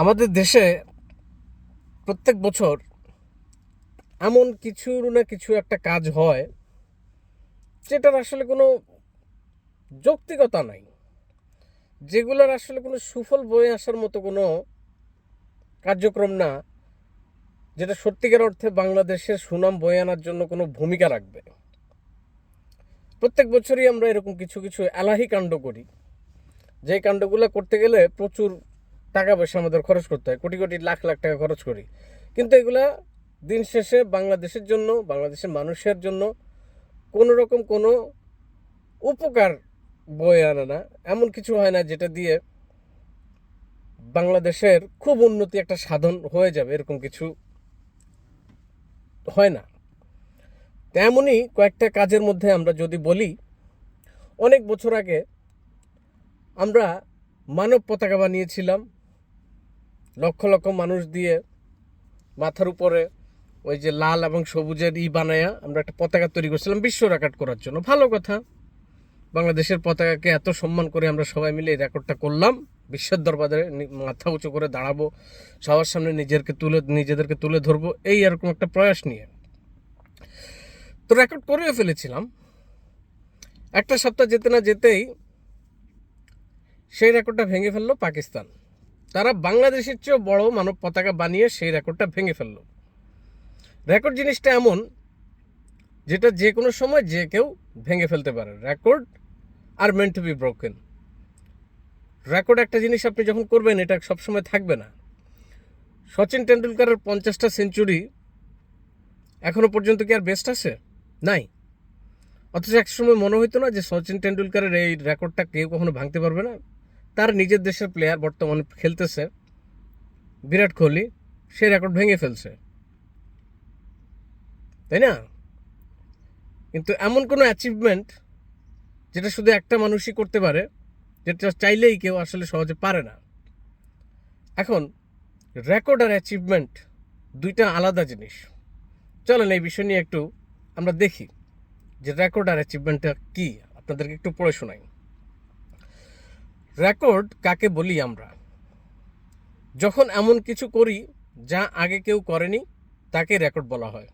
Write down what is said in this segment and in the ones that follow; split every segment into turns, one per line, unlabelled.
আমাদের দেশে প্রত্যেক বছর এমন কিছু না কিছু একটা কাজ হয়, যেটার আসলে কোনো যৌক্তিকতা নাই। যেগুলোর আসলে কোনো সুফল বয়ে আসার মতো কোনো কার্যক্রম না, যেটা সত্যিকার অর্থে বাংলাদেশের সুনাম বয়ে আনার জন্য কোনো ভূমিকা রাখবে। প্রত্যেক বছরই আমরা এরকম কিছু কিছু এলাহি কাণ্ড করি। যে কাণ্ডগুলো করতে গেলে প্রচুর টাকা পয়সা আমাদের খরচ করতে হয়। কোটি কোটি লাখ লাখ টাকা খরচ করি। কিন্তু এগুলা দিন শেষে বাংলাদেশের জন্য, বাংলাদেশের মানুষের জন্য কোনো রকম কোনো উপকার বয়ে আনে না। এমন কিছু হয় না যেটা দিয়ে বাংলাদেশের খুব উন্নতি একটা সাধন হয়ে যাবে, এরকম কিছু হয় না। তেমনই কয়েকটা কাজের মধ্যে আমরা যদি বলি, অনেক বছর আগে আমরা মানব পতাকা বানিয়েছিলাম লক্ষ লক্ষ মানুষ দিয়ে মাথার উপরে ওই যে লাল এবং সবুজের ই বানায়া আমরা একটা পতাকা তৈরি করছিলাম বিশ্ব রেকর্ড করার জন্য। ভালো কথা। বাংলাদেশের পতাকাকে এত সম্মান করে আমরা সবাই মিলে এই রেকর্ডটা করলাম। বিশ্বের দরবারে মাথা উঁচু করে দাঁড়াবো, সবার সামনে নিজেরকে তুলে, নিজেদেরকে তুলে ধরবো, এই এরকম একটা প্রয়াস নিয়ে। তো রেকর্ড করেও ফেলেছিলাম। একটা সপ্তাহ যেতে না যেতেই সেই রেকর্ডটা ভেঙে ফেলল পাকিস্তান। তারা বাংলাদেশের চেয়েও বড় মানব পতাকা বানিয়ে সেই রেকর্ডটা ভেঙে ফেলল। রেকর্ড জিনিসটা এমন, যেটা যে কোনো সময় যে কেউ ভেঙে ফেলতে পারে। Record are meant to be broken record একটা জিনিস আপনি যখন করবেন, এটা সবসময় থাকবে না। সচিন টেন্ডুলকারের পঞ্চাশটা সেঞ্চুরি এখনও পর্যন্ত কি আর বেস্ট আছে? নাই। অথচ এক সময় মনে হইতো না যে সচিন টেন্ডুলকারের এই রেকর্ডটা কেউ কখনো ভাঙতে পারবে না। তার নিজের দেশের প্লেয়ার বর্তমানে খেলতেছে, বিরাট কোহলি সেই রেকর্ড ভেঙে ফেলছে। তাই না? কিন্তু এমন কোনো অ্যাচিভমেন্ট যেটা শুধু একটা মানুষই করতে পারে, যেটা চাইলেই কেউ আসলে সহজে পারে না। এখন রেকর্ড আর অ্যাচিভমেন্ট দুইটা আলাদা জিনিস। চলেন এই বিষয় নিয়ে একটু আমরা দেখি যে রেকর্ড আর অ্যাচিভমেন্টটা কী। আপনাদেরকে একটু পড়ে শোনাই। রেকর্ড কাকে বলি আমরা? যখন এমন কিছু করি যা আগে কেউ করেনি, তাকে রেকর্ড বলা হয়।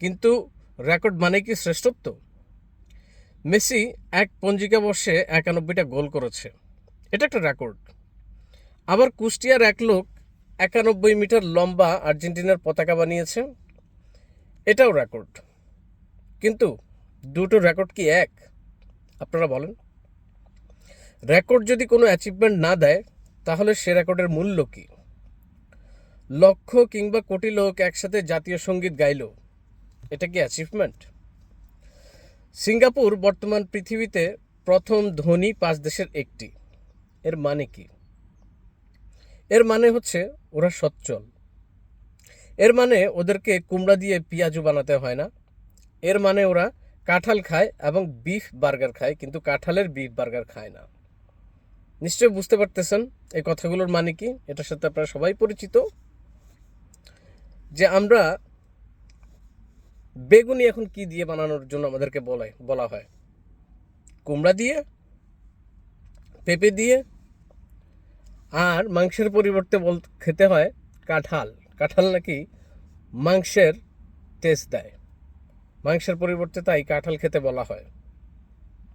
কিন্তু রেকর্ড মানে কি শ্রেষ্ঠত্ব? মেসি এক পঞ্জিকা বর্ষে একানব্বইটা গোল করেছে। এটা একটা রেকর্ড। আবার কুষ্টিয়ার এক লোক একানব্বই মিটার লম্বা আর্জেন্টিনার পতাকা বানিয়েছে। এটাও রেকর্ড। কিন্তু দুটো রেকর্ড কি এক? আপনারা বলেন। রেকর্ড যদি কোনো অ্যাচিভমেন্ট না দেয়, তাহলে সে রেকর্ডের মূল্য কি? লক্ষ কিংবা কোটি লোক একসাথে জাতীয় সংগীত গাইল, এটা কি অ্যাচিভমেন্ট সিঙ্গাপুর বর্তমান পৃথিবীতে প্রথম ধনী পাঁচ দেশের একটি। এর মানে কি? এর মানে হচ্ছে ওরা সচ্ছল। এর মানে ওদেরকে কুমড়া দিয়ে পেঁয়াজু বানাতে হয় না। এর মানে ওরা কাঁঠাল খায় এবং বিফ বার্গার খায়, কিন্তু কাঁঠালের বিফ বার্গার খায় না। নিশ্চয়ই বুঝতে পারতেছেন এই কথাগুলোর মানে কি? এটার সাথে আপনারা সবাই পরিচিত। যে আমরা বেগুনি এখন কি দিয়ে বানানোর জন্য আমাদেরকে বলে, বলা হয়? কুমড়া দিয়ে, পেঁপে দিয়ে, আর মাংসের পরিবর্তে বল খেতে হয় কাঁঠাল। কাঁঠাল নাকি মাংসের টেস্ট দেয়। মাংসের পরিবর্তে তাই কাঁঠাল খেতে বলা হয়।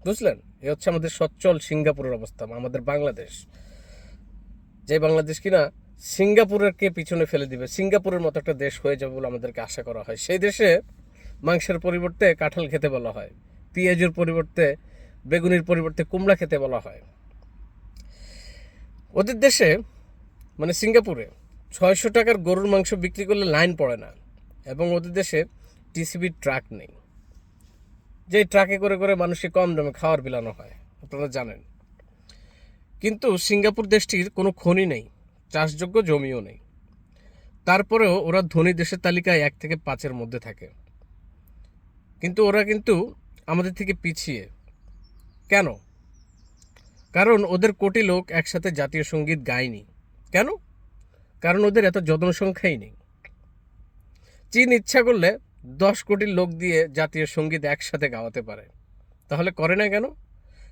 বুঝলেন? এ হচ্ছে আমাদের সচ্ছল সিঙ্গাপুরের অবস্থা, আমাদের বাংলাদেশ। যে বাংলাদেশ কিনা সিঙ্গাপুরেরকে পিছনে ফেলে দিবে, সিঙ্গাপুরের মতো একটা দেশ হয়ে যাবে বলে আমাদেরকে আশা করা হয়। সেই দেশে মাংসের পরিবর্তে কাঁঠাল খেতে বলা হয়, পেঁয়াজের পরিবর্তে, বেগুনির পরিবর্তে কুমড়া খেতে বলা হয়। ওদের দেশে মানে সিঙ্গাপুরে ছয়শো টাকার গরুর মাংস বিক্রি করলে লাইন পড়ে না, এবং ওদের দেশে টিসিবির ট্রাক নেই। যে ট্রাকে করে করে মানুষকে কম দামে খাওয়ার বিলানো হয়, আপনারা জানেন। কিন্তু সিঙ্গাপুর দেশটির কোনো খনি নেই, চাষযোগ্য জমিও নেই। তারপরেও ওরা ধনী দেশের তালিকায় এক থেকে পাঁচের মধ্যে থাকে। কিন্তু ওরা কিন্তু আমাদের থেকে পিছিয়ে। কেন? কারণ ওদের কোটি লোক একসাথে জাতীয় সংগীত গায়নি। কেন? কারণ ওদের এত যত্ন সংখ্যাই নেই। চীন ইচ্ছা করলে দশ কোটি লোক দিয়ে জাতীয় সংগীত একসাথে গাওয়াতে পারে। তাহলে করে না কেন?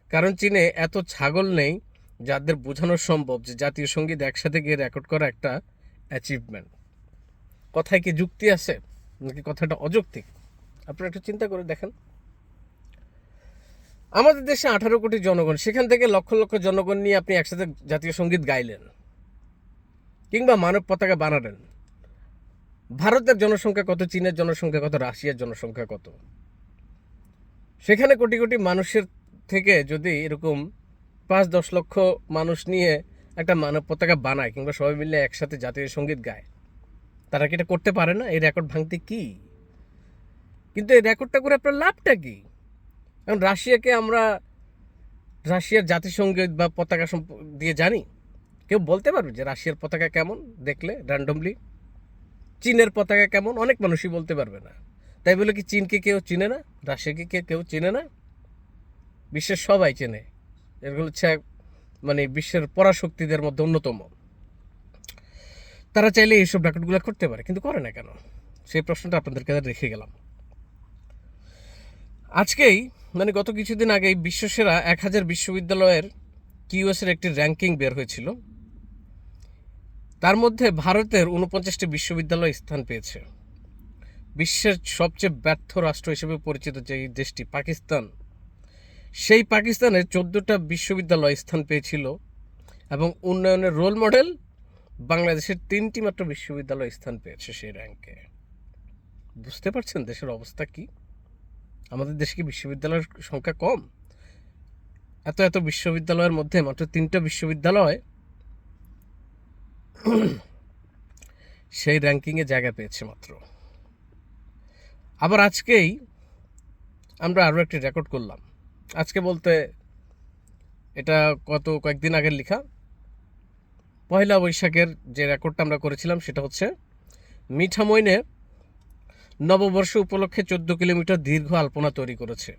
কারণ চীনে এত ছাগল নেই যাদের বোঝানো সম্ভব যে জাতীয় সংগীত একসাথে গিয়ে রেকর্ড করা একটা অ্যাচিভমেন্ট কথায় কি যুক্তি আছে? নাকি কথাটা অযৌক্তিক? আপনারা একটু চিন্তা করে দেখেন। আমাদের দেশে আঠারো কোটি জনগণ, সেখান থেকে লক্ষ লক্ষ জনগণ নিয়ে আপনি একসাথে জাতীয় সংগীত গাইলেন কিংবা মানব পতাকা বানালেন। ভারতের জনসংখ্যা কত, চীনের জনসংখ্যা কত, রাশিয়ার জনসংখ্যা কত? সেখানে কোটি কোটি মানুষের থেকে যদি এরকম পাঁচ দশ লক্ষ মানুষ নিয়ে একটা মানব পতাকা বানায় কিংবা সবাই মিলে একসাথে জাতীয় সংগীত গায়, তারা কি এটা করতে পারে না? এই রেকর্ড ভাঙতে কি? কিন্তু এই রেকর্ডটা করে আপনার লাভটা কি? এখন রাশিয়াকে আমরা রাশিয়ার জাতিসংগীত বা পতাকা দিয়ে জানি। কেউ বলতে পারবে যে রাশিয়ার পতাকা কেমন? দেখলে র্যান্ডমলি চীনের পতাকা কেমন? অনেক মানুষই বলতে পারবে না। তাই বলে কি চীনকে কেউ চিনে না? রাশিয়াকে কে কেউ চিনে না? বিশ্বের সবাই চেনে। এগুলো হচ্ছে মানে বিশ্বের পরাশক্তিদের মধ্যে অন্যতম। তারা চাইলে এইসব রেকর্ডগুলো করতে পারে, কিন্তু করে না কেন? সেই প্রশ্নটা আপনাদের কাছে রেখে গেলাম। আজকেই মানে গত কিছুদিন আগেই বিশ্বসেরা এক হাজার বিশ্ববিদ্যালয়ের কিউএসের একটি র্যাঙ্কিং বের হয়েছিল। তার মধ্যে ভারতের উনপঞ্চাশটি বিশ্ববিদ্যালয় স্থান পেয়েছে। বিশ্বের সবচেয়ে ব্যর্থ রাষ্ট্র হিসেবে পরিচিত যে দেশটি পাকিস্তান, সেই পাকিস্তানের চোদ্দোটা বিশ্ববিদ্যালয় স্থান পেয়েছিল এবং উন্নয়নের রোল মডেল বাংলাদেশের তিনটি মাত্র বিশ্ববিদ্যালয় স্থান পেয়েছে সেই র্যাঙ্কে বুঝতে পারছেন দেশের অবস্থা কি? আমাদের দেশে কি বিশ্ববিদ্যালয়ের সংখ্যা কম? এত এত বিশ্ববিদ্যালয়ের মধ্যে মাত্র তিনটা বিশ্ববিদ্যালয় সেই র্যাঙ্কিংয়ে জায়গা পেয়েছে মাত্র। আবার আজকেই আমরা আরও একটি রেকর্ড করলাম। আজকে বলতে এটা কত, কয়েকদিন আগের লেখা। পয়লা বৈশাখের যে রেকর্ডটা আমরা করেছিলাম সেটা হচ্ছে, মিঠামইনে নববর্ষ উপলক্ষে চোদ্দ কিলোমিটার দীর্ঘ আলপনা তৈরি করেছে।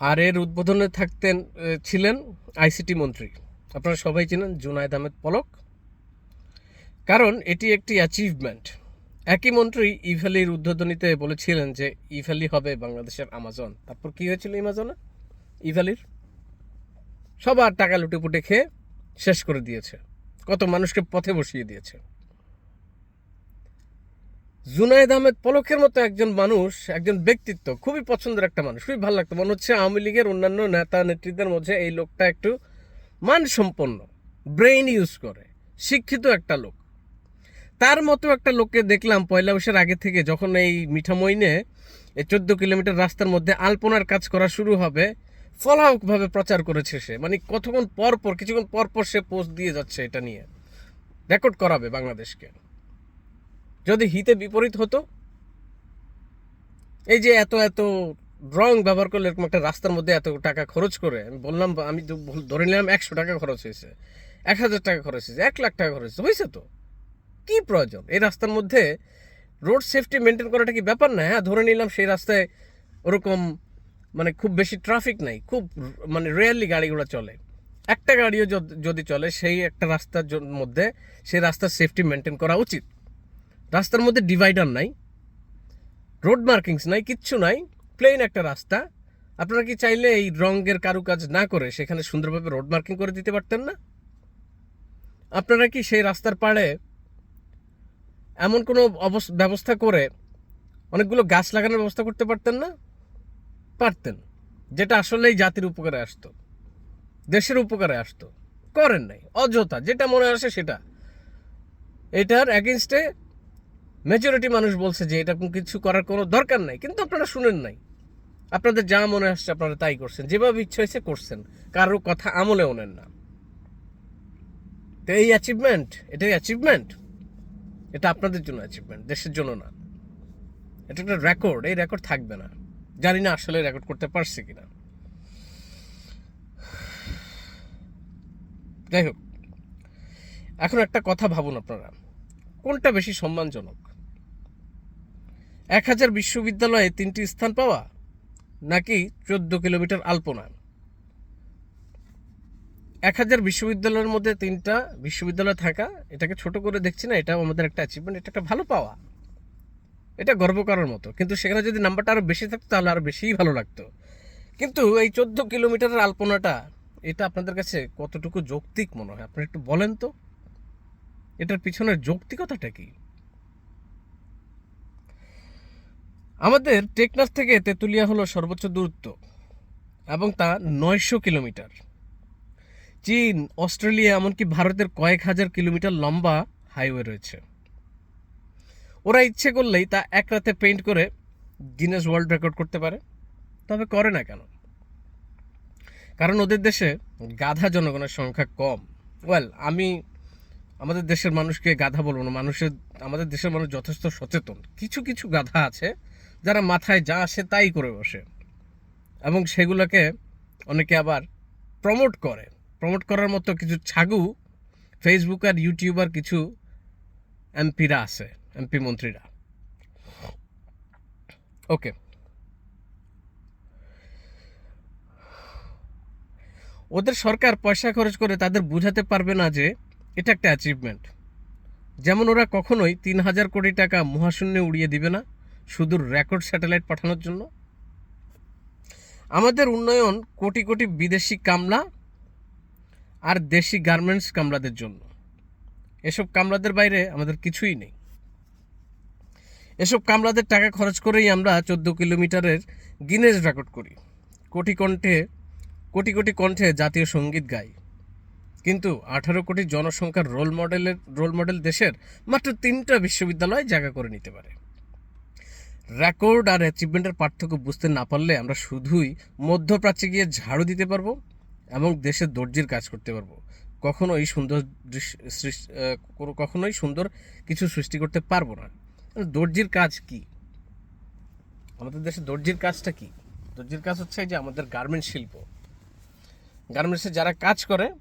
আর এর উদ্বোধনে থাকতেন ছিলেন আইসিটি মন্ত্রী। আপনারা সবাই চেনেন জুনায়দ আহমেদ পলক। কারণ এটি একটি অ্যাচিভমেন্ট একই মন্ত্রী ইভ্যালির উদ্বোধনীতে বলেছিলেন যে ইভ্যালি হবে বাংলাদেশের আমাজন। তারপর কি হয়েছিল ইমাজনে? ইভ্যালির সবার টাকা লুটেপুটে খেয়ে শেষ করে দিয়েছে। কত মানুষকে পথে বসিয়ে দিয়েছে। জুনায়েদ আহমেদ পলকের মতো একজন মানুষ, একজন ব্যক্তিত্ব, খুবই পছন্দের একটা মানুষ, খুবই ভালো লাগতো। মনে হচ্ছে আওয়ামী লীগের অন্যান্য নেতা নেত্রীদের মধ্যে এই লোকটা একটু মানসম্পন্ন ব্রেইন ইউজ করে, শিক্ষিত একটা লোক। তার মতো একটা লোককে দেখলাম পয়লা বৈশাখের আগে থেকে যখন এই মিঠামইনে চোদ্দ কিলোমিটার রাস্তার মধ্যে আলপনার কাজ করা শুরু হবে ফলাকভাবে প্রচার করেছে সে। মানে কতক্ষণ পর পর, কিছুক্ষণ পর পর সে পোস্ট দিয়ে যাচ্ছে এটা নিয়ে। রেকর্ড করাবে বাংলাদেশকে। যদি হিতে বিপরীত হতো, এই যে এত এত রং ব্যবহার করলে এরকম একটা রাস্তার মধ্যে এত টাকা খরচ করে, আমি বললাম, আমি ধরে নিলাম, একশো টাকা খরচ হয়েছে, এক হাজার টাকা খরচ হয়েছে, এক লাখ টাকা খরচ হয়েছে তো? কি প্রয়োজন? এই রাস্তার মধ্যে রোড সেফটি মেনটেন করাটা কি ব্যাপার না? হ্যাঁ ধরে নিলাম সেই রাস্তায় ওরকম মানে খুব বেশি ট্রাফিক নাই, খুব মানে রেয়ারলি গাড়িগুলো চলে। একটা গাড়িও যদি চলে, সেই একটা রাস্তার মধ্যে সেই রাস্তার সেফটি মেনটেন করা উচিত। রাস্তার মধ্যে ডিভাইডার নাই রোড মার্কিংস নাই, কিচ্ছু নাই। প্লেন একটা রাস্তা। আপনারা কি চাইলে এই রঙের কারুকাজ না করে সেখানে সুন্দরভাবে রোড মার্কিং করে দিতে পারতেন না? আপনারা কি সেই রাস্তার পাড়ে এমন কোনো ব্যবস্থা করে অনেকগুলো গাছ লাগানোর ব্যবস্থা করতে পারতেন না? পারতেন। যেটা আসলেই জাতির উপকারে আসতো। দেশের উপকারে আসতো। করেন নাই। অযথা। যেটা মনে আসে সেটা। এটার অ্যাগেনস্টে মেজরিটি মানুষ বলছে যে এটা কিছু করার কোনো দরকার নাই। কিন্তু আপনারা শুনেন নাই। আপনাদের যা মনে আসছে আপনারা তাই করছেন। যেভাবে ইচ্ছা হয়েছে করছেন। কারোর কথা আমলেও নেন না। তো এই অ্যাচিভমেন্ট এটাই অ্যাচিভমেন্ট এটা আপনাদের জন্য অ্যাচিভমেন্ট দেশের জন্য না। এটা একটা রেকর্ড এই রেকর্ড থাকবে না। জানি না আসলে রেকর্ড করতে পারছে কিনা। যাই হোক, এখন একটা কথা ভাবুন আপনারা। কোনটা বেশি সম্মানজনক? এক হাজার বিশ্ববিদ্যালয়ে তিনটি স্থান পাওয়া নাকি চোদ্দ কিলোমিটার আলপনা এক হাজার বিশ্ববিদ্যালয়ের মধ্যে তিনটা বিশ্ববিদ্যালয় থাকা, এটাকে ছোট করে দেখছি না, এটাও আমাদের একটা অ্যাচিভমেন্ট এটা একটা ভালো পাওয়া। এটা গর্ব করার মতো। কিন্তু সেখানে যদি নাম্বারটা আরও বেশি থাকতো, তাহলে আরও বেশিই ভালো লাগতো। কিন্তু এই চোদ্দ কিলোমিটারের আলপনাটা, এটা আপনাদের কাছে কতটুকু যৌক্তিক মনে হয়? আপনি একটু বলেন তো। এটার পিছনের যৌক্তিকতাটা কি? আমাদের টেকনাফ থেকে তেঁতুলিয়া হলো সর্বোচ্চ দূরত্ব এবং তা নয়শো কিলোমিটার। চীন, অস্ট্রেলিয়া এমনকি ভারতের কয়েক হাজার কিলোমিটার লম্বা হাইওয়ে রয়েছে। ওরা ইচ্ছে করলেই তা এক রাতে পেইন্ট করে গিনেস ওয়ার্ল্ড রেকর্ড করতে পারে, তবে করে না কেন? কারণ ওদের দেশে গাধা জনগণের সংখ্যা কম। ওয়েল, আমি আমাদের দেশের মানুষকে গাধা বলব না, মানুষের, আমাদের দেশের মানুষ যথেষ্ট সচেতন। কিছু কিছু গাধা আছে যারা মাথায় যা আসে তাই করে বসে। এবং সেগুলোকে অনেকে আবার প্রমোট করে। প্রমোট করার মতো কিছু ছাগু ফেসবুক আর ইউটিউবার কিছু এমপিরা আছে এমপি মন্ত্রীরা। ওকে ওদের সরকার পয়সা খরচ করে তাদের বুঝাতে পারবে না যে এটা একটা অ্যাচিভমেন্ট যেমন ওরা কখনোই তিন হাজার কোটি টাকা মহাশূন্যে উড়িয়ে দিবে না। শুধু রেকর্ড স্যাটেলাইট পাঠানোর জন্য। আমাদের উন্নয়ন কোটি কোটি বিদেশি কামলা আর দেশি গার্মেন্টস কামলাদের জন্য। এসব কামলাদের বাইরে আমাদের কিছুই নেই। এসব কামলাদের টাকা খরচ করেই আমরা চোদ্দ কিলোমিটারের গিনেজ রেকর্ড করি। কোটি কণ্ঠে, কোটি কোটি কণ্ঠে জাতীয় সংগীত গাই। কিন্তু আঠারো কোটি জনসংখ্যার রোল মডেলের রোল মডেল দেশের মাত্র তিনটা বিশ্ববিদ্যালয় জায়গা করে নিতে পারে। রেকর্ড আর অ্যাচিভমেন্টের পার্থক্য বুঝতে না পারলে আমরা শুধুই মধ্যপ্রাচ্যে গিয়ে ঝাড়ু দিতে পারব এবং দেশের দর্জির কাজ করতে পারব। কখনোই সুন্দর কখনোই সুন্দর কিছু সৃষ্টি করতে পারব না। দর্জির কাজ কি? আমাদের দেশে দর্জির কাজটা কি? দর্জির কাজ হচ্ছে যে আমাদের গার্মেন্ট শিল্প। গার্মেন্টসে যারা কাজ করে,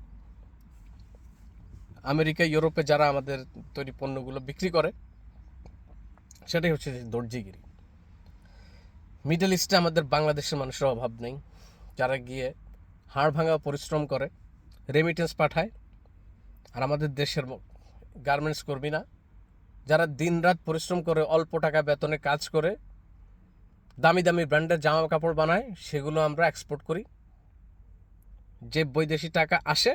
আমেরিকা, ইউরোপে যারা আমাদের তৈরি পণ্যগুলো বিক্রি করে, সেটাই হচ্ছে দর্জিগিরি। মিডল ইস্টে আমাদের বাংলাদেশের মানুষের অভাব নেই। যারা গিয়ে হাড় ভাঙা পরিশ্রম করে রেমিটেন্স পাঠায়, আর আমাদের দেশের গার্মেন্টস কর্মীরা যারা দিনরাত পরিশ্রম করে, অল্প টাকা বেতনে কাজ করে, দামি দামি ব্র্যান্ডের জামা কাপড় বানায়, সেগুলো আমরা এক্সপোর্ট করি। যে বৈদেশিক টাকা আসে,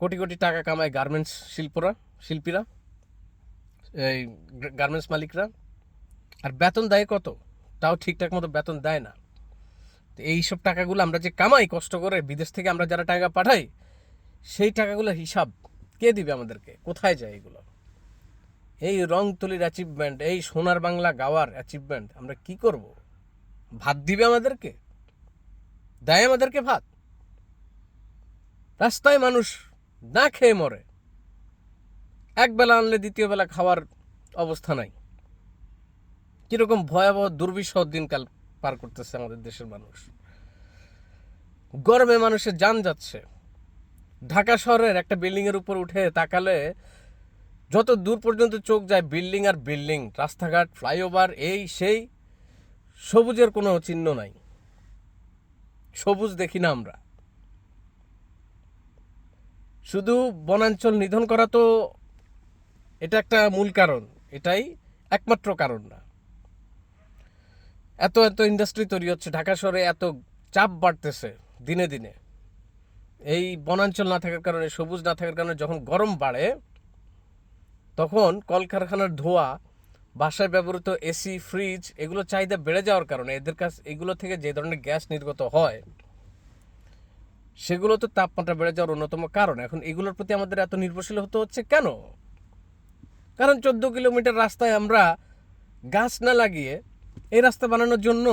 কোটি কোটি টাকা কামায় গার্মেন্টস শিল্পরা, শিল্পীরা, এই গার্মেন্টস মালিকরা। আর বেতন দেয় কত? তাও ঠিকঠাক মতো বেতন দেয় না। তো এইসব টাকাগুলো আমরা যে কামাই কষ্ট করে বিদেশ থেকে আমরা যারা টাকা পাঠাই, সেই টাকাগুলোর হিসাব কে দিবে আমাদেরকে? কোথায় যায় এগুলো? এই রং তুলির অ্যাচিভমেন্ট এই সোনার বাংলা গাওয়ার অ্যাচিভমেন্ট আমরা কি করব? ভাত দিবে আমাদেরকে? দেয় আমাদেরকে ভাত? রাস্তায় মানুষ না খেয়ে মরে। এক বেলা আনলে দ্বিতীয় বেলা খাওয়ার অবস্থা নাই। কীরকম ভয়াবহ দুর্বিষহ দিনকাল পার করতেছে আমাদের দেশের মানুষ। গরমে মানুষের যান যাচ্ছে। ঢাকা শহরের একটা বিল্ডিং এর উপর উঠে তাকালে যত দূর পর্যন্ত চোখ যায় বিল্ডিং আর বিল্ডিং, রাস্তাঘাট, ফ্লাইওভার, এই সেই, সবুজের কোনো চিহ্ন নাই। সবুজ দেখি না আমরা। শুধু বনাঞ্চল নিধন করা তো এটা একটা মূল কারণ, এটাই একমাত্র কারণ না। এত এত ইন্ডাস্ট্রি তৈরি হচ্ছে, ঢাকা শহরে এত চাপ বাড়তেছে দিনে দিনে। এই বনাঞ্চল না থাকার কারণে, সবুজ না থাকার কারণে যখন গরম বাড়ে, তখন কলকারখানার ধোঁয়া, বাসায় ব্যবহৃত এসি ফ্রিজ এগুলো চাহিদা বেড়ে যাওয়ার কারণে, এদের কাছ, এগুলো থেকে যে ধরনের গ্যাস নির্গত হয় সেগুলো তো তাপমাত্রা বেড়ে যাওয়ার অন্যতম কারণ। এখন এগুলোর প্রতি আমাদের এত নির্ভরশীল হতে হচ্ছে কেন? কারণ চোদ্দ কিলোমিটার রাস্তায় আমরা গাছ না লাগিয়ে এই রাস্তা বানানোর জন্য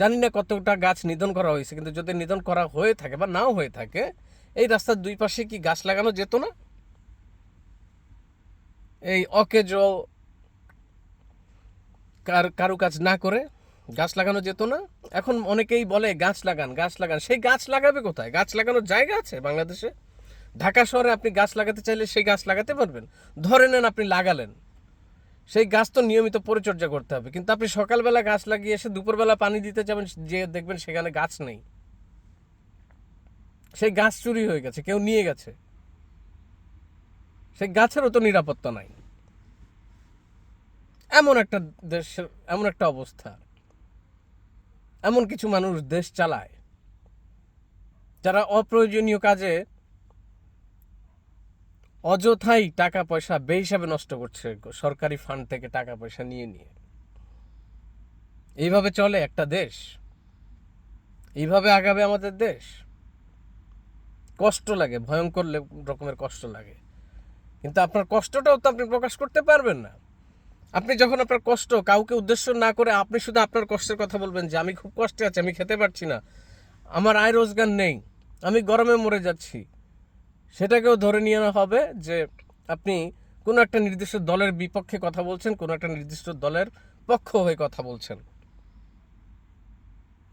জানি না কতটা গাছ নিধন করা হয়েছে, কিন্তু যদি নিধন করা হয়ে থাকে বা নাও হয়ে থাকে, এই রাস্তার দুই পাশে কি গাছ লাগানো যেত না? এই অকেজ কার কাজ না করে গাছ লাগানো যেত না। এখন অনেকেই বলে গাছ লাগান গাছ লাগান। সেই গাছ লাগাবে কোথায়? গাছ লাগানোর জায়গা আছে বাংলাদেশে? ঢাকা শহরে আপনি গাছ লাগাতে চাইলে সেই গাছ লাগাতে পারবেন। ধরে নেন আপনি লাগালেন। সেই গাছ তো নিয়মিত পরিচর্যা করতে হবে। কিন্তু আপনি সকালবেলা গাছ লাগিয়ে এসে দুপুরবেলা পানি দিতে যাবেন, যে দেখবেন সেখানে গাছ নেই। সেই গাছ চুরি হয়ে গেছে, কেউ নিয়ে গেছে। সেই গাছেরও তো নিরাপত্তা নাই। এমন একটা দেশের এমন একটা অবস্থা। এমন কিছু মানুষ দেশ চালায়, যারা অপ্রয়োজনীয় কাজে অযথাই টাকা পয়সা বেহিসাবে নষ্ট করছে সরকারি ফান্ড থেকে টাকা পয়সা নিয়ে নিয়ে। এইভাবে চলে একটা দেশ। এইভাবে আগাবে আমাদের দেশ। কষ্ট লাগে, ভয়ঙ্কর রকমের কষ্ট লাগে। কিন্তু আপনার কষ্টটাও তো আপনি প্রকাশ করতে পারবেন না। আপনি যখন আপনার কষ্ট কাউকে উদ্দেশ্য না করে আপনি শুধু আপনার কষ্টের কথা বলবেন যে, আমি খুব কষ্টে আছি, আমি খেতে পারছি না। আমার আয় রোজগার নেই। আমি গরমে মরে যাচ্ছি। সেটাকেও ধরে নিয়ে হবে যে আপনি কোনো একটা নির্দিষ্ট দলের বিপক্ষে কথা বলছেন, কোনো একটা নির্দিষ্ট দলের পক্ষ হয়ে কথা বলছেন।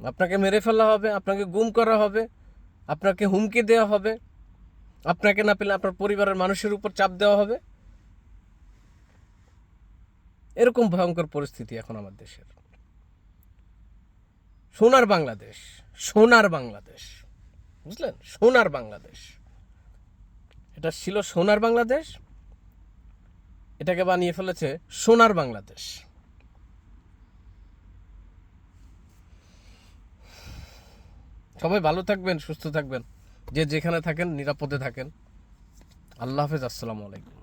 আপনাকে মেরে ফেলা হবে, আপনাকে গুম করা হবে, আপনাকে হুমকি দেওয়া হবে, আপনাকে না পেলে আপনার পরিবারের মানুষের উপর চাপ দেওয়া হবে। এরকম ভয়ঙ্কর পরিস্থিতি এখন আমার দেশের। সোনার বাংলাদেশ সোনার বাংলাদেশ, বুঝলেন? সোনার বাংলাদেশ। এটা ছিল সোনার বাংলাদেশ। এটাকে বানিয়ে ফেলেছে সোনার বাংলাদেশ। সবাই ভালো থাকবেন, সুস্থ থাকবেন। যে যেখানে থাকেন, নিরাপদে থাকেন। আল্লাহ হাফেজ, আসসালামু আলাইকুম।